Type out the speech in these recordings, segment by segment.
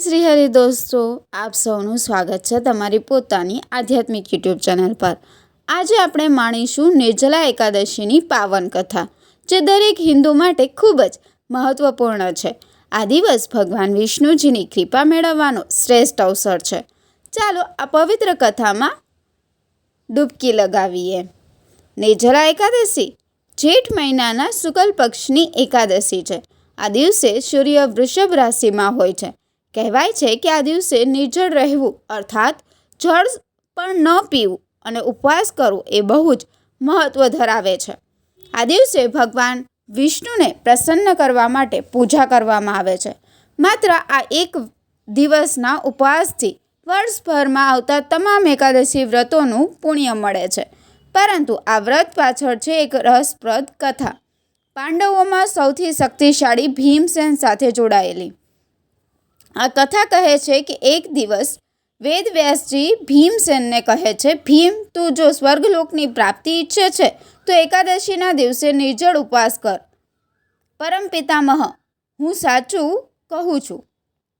શ્રી હરિ દોસ્તો, આપ સૌનું સ્વાગત છે તમારી પોતાની આધ્યાત્મિક યુટ્યુબ ચેનલ પર. આજે આપણે માણીશું નિર્જલા એકાદશીની પાવન કથા, જે દરેક હિન્દુ માટે ખૂબ જ મહત્વપૂર્ણ છે. આ દિવસ ભગવાન વિષ્ણુજીની કૃપા મેળવવાનો શ્રેષ્ઠ અવસર છે. ચાલો આ પવિત્ર કથામાં ડૂબકી લગાવીએ. નિર્જલા એકાદશી જેઠ મહિનાના શુક્લ પક્ષની એકાદશી છે. આ દિવસે સૂર્ય વૃષભ રાશિમાં હોય છે. કહેવાય છે કે આ દિવસે નિર્જળ રહેવું, અર્થાત જળ પણ ન પીવું અને ઉપવાસ કરવો એ બહુ જ મહત્ત્વ ધરાવે છે. આ દિવસે ભગવાન વિષ્ણુને પ્રસન્ન કરવા માટે પૂજા કરવામાં આવે છે. માત્ર આ એક દિવસના ઉપવાસથી વર્ષભરમાં આવતા તમામ એકાદશી વ્રતોનું પુણ્ય મળે છે. પરંતુ આ વ્રત પાછળ છે એક રસપ્રદ કથા. પાંડવોમાં સૌથી શક્તિશાળી ભીમસેન સાથે જોડાયેલી. આ કથા કહે છે કે એક દિવસ વેદવ્યાસજી ભીમસેનને કહે છે, ભીમ, તું જો સ્વર્ગલોકની પ્રાપ્તિ ઈચ્છે છે, તો એકાદશીના દિવસે નિર્જળ ઉપવાસ કર. પરમ પિતામહ, હું સાચું કહું છું.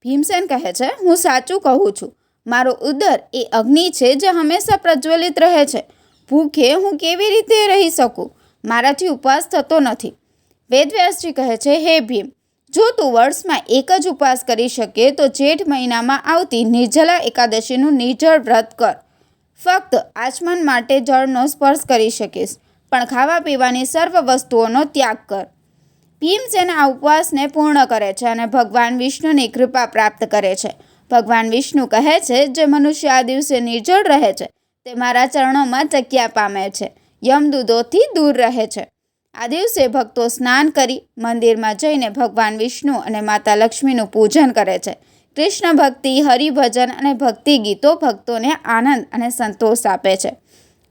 ભીમસેન કહે છે, હું સાચું કહું છું. મારો ઉદર એ અગ્નિ છે, જે હંમેશા પ્રજ્વલિત રહે છે. ભૂખે હું કેવી રીતે રહી શકું? મારાથી ઉપવાસ થતો નથી. વેદવ્યાસજી કહે છે, હે ભીમ જો તું વર્ષમાં એક જ ઉપવાસ કરી શકે, તો જેઠ મહિનામાં આવતી નિર્જલા એકાદશીનું નિર્જળ વ્રત કર. ફક્ત આચમન માટે જળનો સ્પર્શ કરી શકીશ, પણ ખાવા પીવાની સર્વ વસ્તુઓનો ત્યાગ કર. ભીમસેન આ ઉપવાસને પૂર્ણ કરે છે અને ભગવાન વિષ્ણુની કૃપા પ્રાપ્ત કરે છે. ભગવાન વિષ્ણુ કહે છે, જે મનુષ્ય આ દિવસે નિર્જળ રહે છે, તે મારા ચરણોમાં જગ્યા પામે છે, યમદૂતોથી દૂર રહે છે. આ દિવસે ભક્તો સ્નાન કરી મંદિરમાં જઈને ભગવાન વિષ્ણુ અને માતા લક્ષ્મીનું પૂજન કરે છે. કૃષ્ણ ભક્તિ, હરિભજન અને ભક્તિ ગીતો ભક્તોને આનંદ અને સંતોષ આપે છે.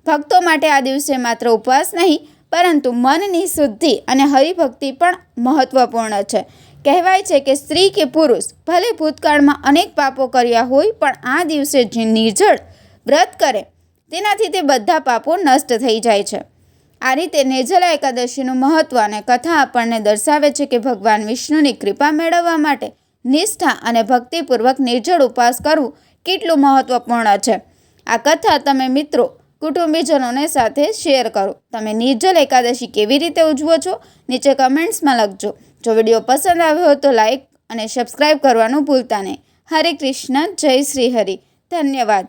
ભક્તો માટે આ દિવસે માત્ર ઉપવાસ નહીં, પરંતુ મનની શુદ્ધિ અને હરિભક્તિ પણ મહત્વપૂર્ણ છે. કહેવાય છે કે સ્ત્રી કે પુરુષ ભલે ભૂતકાળમાં અનેક પાપો કર્યા હોય, પણ આ દિવસે જે નિર્જળ વ્રત કરે, તેનાથી તે બધા પાપો નષ્ટ થઈ જાય છે. આ રીતે નેજલા એકાદશીનું મહત્ત્વ અને કથા આપણને દર્શાવે છે કે ભગવાન વિષ્ણુની કૃપા મેળવવા માટે નિષ્ઠા અને ભક્તિપૂર્વક નિર્જળ ઉપવાસ કરવું કેટલું મહત્ત્વપૂર્ણ છે. આ કથા તમે મિત્રો કુટુંબીજનોને સાથે શેર કરો. તમે નિર્જલ એકાદશી કેવી રીતે ઉજવો છો નીચે કમેન્ટ્સમાં લખજો. જો વીડિયો પસંદ આવ્યો તો લાઇક અને સબસ્ક્રાઈબ કરવાનું ભૂલતા નહીં. હરે કૃષ્ણ, જય શ્રી હરિ. ધન્યવાદ.